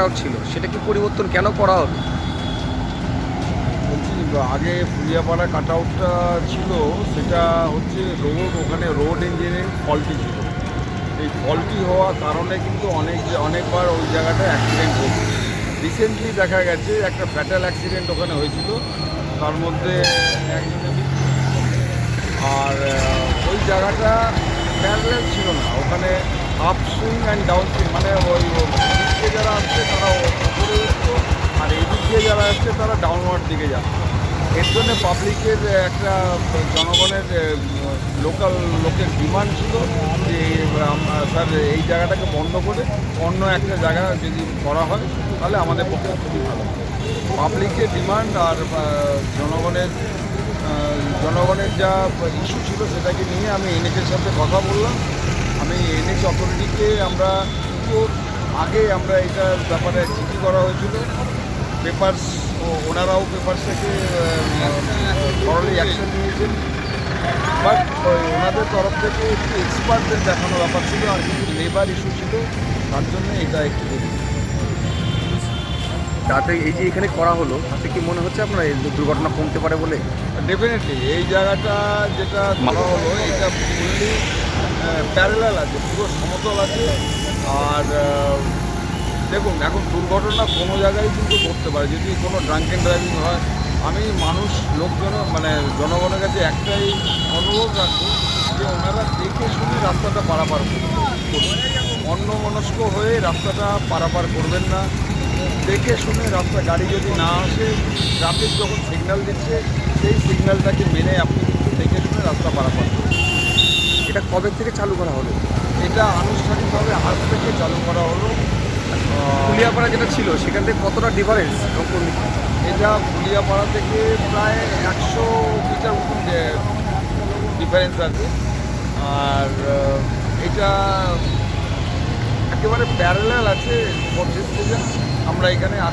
Out ছিল, সেটা কি পরিবর্তন কেন করা হলো বলছি, আগে ফুলিয়াপাড়া কাট আউটটা ছিল, সেটা হচ্ছে রোড ওখানে রোড ইঞ্জিনের ফল্টি ছিল। এই ফল্টি হওয়ার কারণে কিন্তু অনেক, অনেকবার ওই জায়গাটা অ্যাক্সিডেন্ট হয়েছে। রিসেন্টলি দেখা গেছে, একটা ফ্যাটাল অ্যাক্সিডেন্ট ওখানে হয়েছিল, তার মধ্যে আর ওই জায়গাটা প্যারালাল ছিল না। ওখানে up swing and down swing মানে ওই যারা আসছে তারা উপরে উঠতো আর এই আসছে তারা ডাউনওয়ার্ড দিকে যাচ্ছে। এর জন্য পাবলিকের একটা জনগণের লোকাল লোকের ডিমান্ড ছিল যে স্যার, এই জায়গাটাকে বন্ধ করে অন্য একটা জায়গা যদি করা হয়, তাহলে আমাদের পক্ষে খুবই ভালো। পাবলিকের ডিমান্ড আর জনগণের জনগণের যা ইস্যু ছিল সেটাকে নিয়ে আমি এনএচের সাথে কথা বললাম। আমি এনএচ অথরিটিকে আমরা আগে আমরা এটার ব্যাপারে চিঠি করা হয়েছিল। পেপার্স ওনারাও পেপার্স থেকে থরলি অ্যাকশন নিয়েছেন। বাট ওনাদের তরফ থেকে একটু এক্সপার্টদের দেখানো ব্যাপার ছিল আর কিছু লেবার ইস্যু ছিল তার জন্য এটা একটু তাতে এই যে এখানে করা হলো তাতে কি মনে হচ্ছে আপনার এই দুর্ঘটনা কমতে পারে বলে? ডেফিনেটলি এই জায়গাটা যেটা ধরা হলো এটা ফুললি প্যারালাল আছে পুরো সমতল আছে আর দেখুন, এখন দুর্ঘটনা কোনো জায়গায় কিন্তু ঘটতে পারে। যদি কোনো ড্রাঙ্কেন ড্রাইভিং হয়, আমি মানুষ, লোকজন মানে জনগণের কাছে একটাই অনুরোধ রাখব যে ওনারা দেখে শুনে রাস্তাটা পারাপার করুন। অন্য মনস্ক হয়ে রাস্তাটা পারাপার করবেন না। দেখে শুনে রাস্তা, গাড়ি যদি না আসে ট্রাফিক যখন সিগন্যাল দিচ্ছে, সেই সিগন্যালটাকে মেনে আপনি কিন্তু দেখে শুনে রাস্তা পারাপার করুন। এটা কবে থেকে চালু করা হলো? এটা আনুষ্ঠানিকভাবে আজ থেকে চালু করা হলো। আহ, পুলিয়াপাড়া যেটা ছিল সেখান থেকে কতটা ডিফারেন্স এটা ফুলিয়াপাড়া থেকে প্রায় একশো মিটার ডিফারেন্স আছে। আর এটা একেবারে প্যারালাল আছে স্টেশন আমরা এখানে আছি।